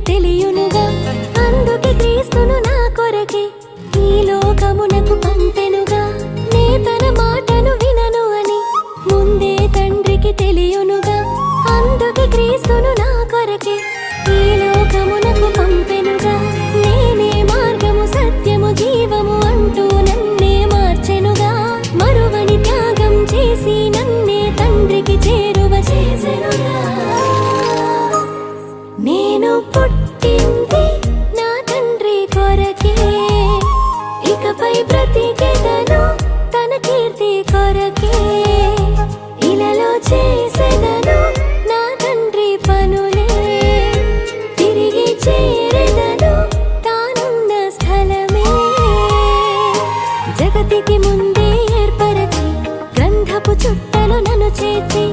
తెలియునుగా. అందుకే క్రీస్తును నా కొరకే ఈ లోకమునకు పంపెనుగా. నే తన మాటను వినను అని ముందే తండ్రికి తెలియునుగా. అందుకే క్రీస్తును పుట్టింది నా కొరకే. ఇకపై బ్రతికెదను తన కీర్తి కొరకే. ఇలలో చేసేదను నా తిరిగి చేరెదను తానున్న స్థలమే. జగతికి ముందే గంధపు చుట్టలు నన్ను చేతి